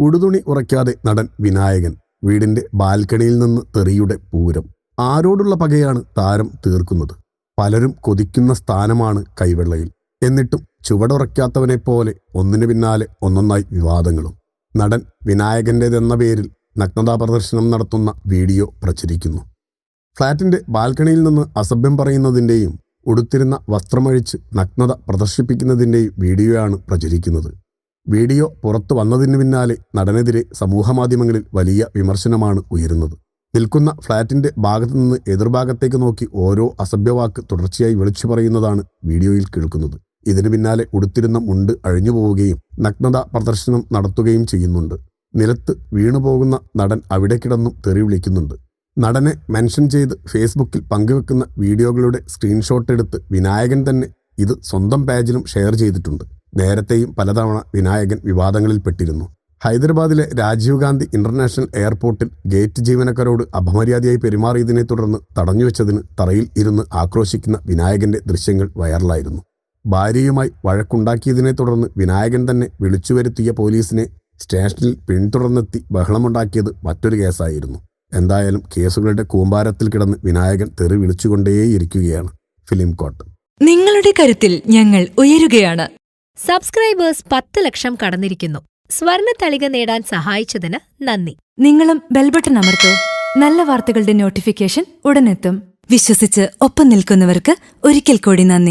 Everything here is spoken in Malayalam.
ഉടുതുണി ഉറയ്ക്കാതെ നടൻ വിനായകൻ. വീടിന്റെ ബാൽക്കണിയിൽ നിന്ന് തെറിയുടെ പൂരം. ആരോടുള്ള പകയാണ് താരം തീർക്കുന്നത്. പലരും കൊതിക്കുന്ന സ്ഥാനമാണ് കൈവെള്ളയിൽ. എന്നിട്ടും ചുവടുറയ്ക്കാത്തവനെ പോലെ ഒന്നിനു പിന്നാലെ ഒന്നൊന്നായി വിവാദങ്ങളും. നടൻ വിനായകന്റെതെന്ന പേരിൽ നഗ്നതാ പ്രദർശനം നടത്തുന്ന വീഡിയോ പ്രചരിക്കുന്നു. ഫ്ളാറ്റിന്റെ ബാൽക്കണിയിൽ നിന്ന് അസഭ്യം പറയുന്നതിന്റെയും ഉടുത്തിരുന്ന വസ്ത്രമഴിച്ച് നഗ്നത പ്രദർശിപ്പിക്കുന്നതിന്റെയും വീഡിയോയാണ് പ്രചരിക്കുന്നത്. വീഡിയോ പുറത്തു വന്നതിന് പിന്നാലെ നടനെതിരെ സമൂഹമാധ്യമങ്ങളിൽ വലിയ വിമർശനമാണ് ഉയരുന്നത്. നിൽക്കുന്ന ഫ്ളാറ്റിന്റെ ഭാഗത്തുനിന്ന് എതിർഭാഗത്തേക്ക് നോക്കി ഓരോ അസഭ്യവാക്ക് തുടർച്ചയായി വിളിച്ചു പറയുന്നതാണ് വീഡിയോയിൽ കേൾക്കുന്നത്. ഇതിനു പിന്നാലെ ഉടുത്തിരുന്ന മുണ്ട് അഴിഞ്ഞു പോവുകയും നഗ്നത പ്രദർശനം നടത്തുകയും ചെയ്യുന്നുണ്ട്. നിലത്ത് വീണുപോകുന്ന നടൻ അവിടെ കിടന്നും തെറി വിളിക്കുന്നുണ്ട്. നടനെ മെൻഷൻ ചെയ്ത് ഫേസ്ബുക്കിൽ പങ്കുവെക്കുന്ന വീഡിയോകളുടെ സ്ക്രീൻഷോട്ട് എടുത്ത് വിനായകൻ തന്നെ ഇത് സ്വന്തം പേജിലും ഷെയർ ചെയ്തിട്ടുണ്ട്. നേരത്തെയും പലതവണ വിനായകൻ വിവാദങ്ങളിൽപ്പെട്ടിരുന്നു ഹൈദരാബാദിലെ രാജീവ് ഗാന്ധി ഇന്റർനാഷണൽ എയർപോർട്ടിൽ ഗേറ്റ് ജീവനക്കാരോട് അപമര്യാദയായി പെരുമാറിയതിനെ തുടർന്ന് തടഞ്ഞുവെച്ചതിന് തറയിൽ ഇരുന്ന് ആക്രോശിക്കുന്ന വിനായകന്റെ ദൃശ്യങ്ങൾ വൈറലായിരുന്നു. ഭാര്യയുമായി വഴക്കുണ്ടാക്കിയതിനെ തുടർന്ന് വിനായകൻ തന്നെ വിളിച്ചു വരുത്തിയ പോലീസിനെ സ്റ്റേഷനിൽ പിന്തുടർന്നെത്തി ബഹളമുണ്ടാക്കിയത് മറ്റൊരു കേസായിരുന്നു. എന്തായാലും കേസുകളുടെ കൂമ്പാരത്തിൽ കിടന്ന് വിനായകൻ തെറി വിളിച്ചുകൊണ്ടേയിരിക്കുകയാണ് ഫിലിം കോട്ട് നിങ്ങളുടെ കരുത്തിൽ ഞങ്ങൾ ഉയരുകയാണ്. സബ്സ്ക്രൈബേഴ്സ് പത്ത് ലക്ഷം കടന്നിരിക്കുന്നു. സ്വർണ തളിക നേടാൻ സഹായിച്ചതിന് നന്ദി. നിങ്ങളും ബെൽബട്ടൺ അമർത്തോ. നല്ല വാർത്തകളുടെ നോട്ടിഫിക്കേഷൻ ഉടനെത്തും. വിശ്വസിച്ച് ഒപ്പം നിൽക്കുന്നവർക്ക് ഒരിക്കൽ കൂടി നന്ദി.